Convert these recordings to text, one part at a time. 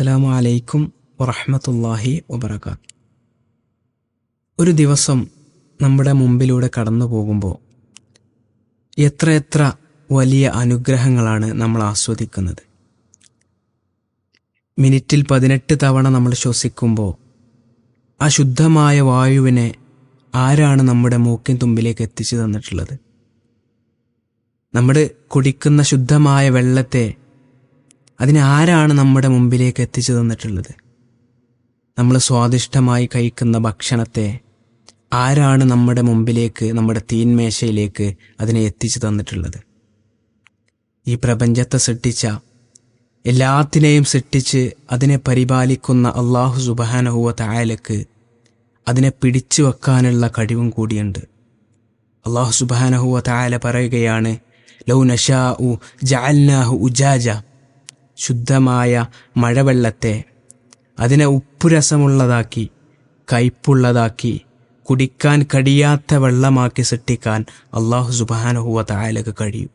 അസ്സലാമു അലൈക്കും വറഹമത്തല്ലാഹി വബറകാത്ത്. ഒരു ദിവസം നമ്മുടെ മുമ്പിലൂടെ കടന്നു പോകുമ്പോൾ എത്രയെത്ര വലിയ അനുഗ്രഹങ്ങളാണ് നമ്മൾ ആസ്വദിക്കുന്നത്. മിനിറ്റിൽ പതിനെട്ട് തവണ നമ്മൾ ശ്വസിക്കുമ്പോൾ ആ ശുദ്ധമായ വായുവിനെ ആരാണ് നമ്മുടെ മൂക്കിൻ തുമ്പിലേക്ക് എത്തിച്ചു തന്നിട്ടുള്ളത്? നമ്മുടെ കുടിക്കുന്ന ശുദ്ധമായ വെള്ളത്തെ അതിനെ ആരാണ് നമ്മുടെ മുമ്പിലേക്ക് എത്തിച്ചു തന്നിട്ടുള്ളത്? നമ്മൾ സ്വാദിഷ്ടമായി കഴിക്കുന്ന ഭക്ഷണത്തെ ആരാണ് നമ്മുടെ മുമ്പിലേക്ക് നമ്മുടെ തീന്മേശയിലേക്ക് അതിനെ എത്തിച്ചു തന്നിട്ടുള്ളത്? ഈ പ്രപഞ്ചത്തെ സൃഷ്ടിച്ച എല്ലാത്തിനെയും സൃഷ്ടിച്ച് അതിനെ പരിപാലിക്കുന്ന അള്ളാഹു സുബാനഹുവ തായാലക്ക് അതിനെ പിടിച്ചു വെക്കാനുള്ള കഴിവും കൂടിയുണ്ട്. അള്ളാഹു സുബാനഹുവ തായാല പറയുകയാണ് ലൗ നഷാ ഉ ജാൽനാഹു ഉജാജ. ശുദ്ധമായ മഴവെള്ളത്തെ അതിനെ ഉപ്പുരസമുള്ളതാക്കി കയ്പുള്ളതാക്കി കുടിക്കാൻ കഴിയാത്ത വെള്ളമാക്കി സൃഷ്ടിക്കാൻ അള്ളാഹു സുബാനഹുവ തായാലൊക്കെ കഴിയും.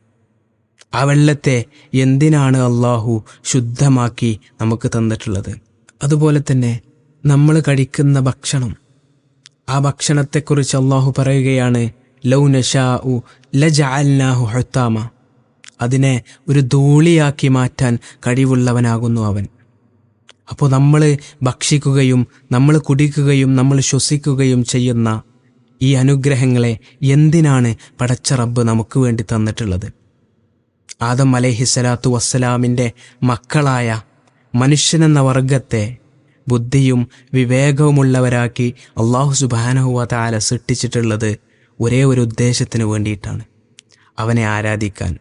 ആ വെള്ളത്തെ എന്തിനാണ് അള്ളാഹു ശുദ്ധമാക്കി നമുക്ക് തന്നിട്ടുള്ളത്? അതുപോലെ തന്നെ നമ്മൾ കഴിക്കുന്ന ഭക്ഷണം. ആ ഭക്ഷണത്തെക്കുറിച്ച് അള്ളാഹു പറയുകയാണ് ലൗ നഷാ ഉ ലജാൽനാഹു ഹൊത്താമ. അതിനെ ഒരു ധൂളിയാക്കി മാറ്റാൻ കഴിവുള്ളവനാകുന്നു അവൻ. അപ്പോൾ നമ്മൾ ഭക്ഷിക്കുകയും നമ്മൾ കുടിക്കുകയും നമ്മൾ ശ്വസിക്കുകയും ചെയ്യുന്ന ഈ അനുഗ്രഹങ്ങളെ എന്തിനാണ് പടച്ച റബ്ബ് നമുക്ക് വേണ്ടി തന്നിട്ടുള്ളത്? ആദം അലഹിസ്സലാത്തു വസ്സലാമിന്റെ മക്കളായ മനുഷ്യനെന്ന വർഗത്തെ ബുദ്ധിയും വിവേകവുമുള്ളവരാക്കി അള്ളാഹു സുബാനഹുവ താല സൃഷ്ടിച്ചിട്ടുള്ളത് ഒരേ ഒരു ഉദ്ദേശത്തിന് വേണ്ടിയിട്ടാണ്. അവനെ ആരാധിക്കാൻ.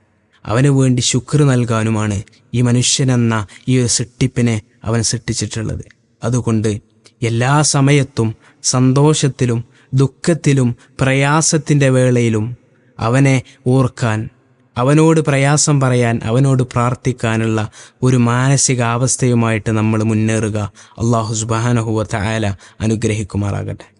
അവന് വേണ്ടി ശുക്ർ നൽകാനുമാണ് ഈ മനുഷ്യനെന്ന ഈ ഒരു സൃഷ്ടിപ്പിനെ അവൻ സൃഷ്ടിച്ചിട്ടുള്ളത്. അതുകൊണ്ട് എല്ലാ സമയത്തും സന്തോഷത്തിലും ദുഃഖത്തിലും പ്രയാസത്തിന്റെ വേളയിലും അവനെ ഓർക്കാൻ അവനോട് പ്രയാസം പറയാൻ അവനോട് പ്രാർത്ഥിക്കാനുള്ള ഒരു മാനസികാവസ്ഥയുമായിട്ട് നമ്മൾ മുന്നേറുക. അള്ളാഹു സുബാനഹുവ തായാല അനുഗ്രഹിക്കുമാറാകട്ടെ.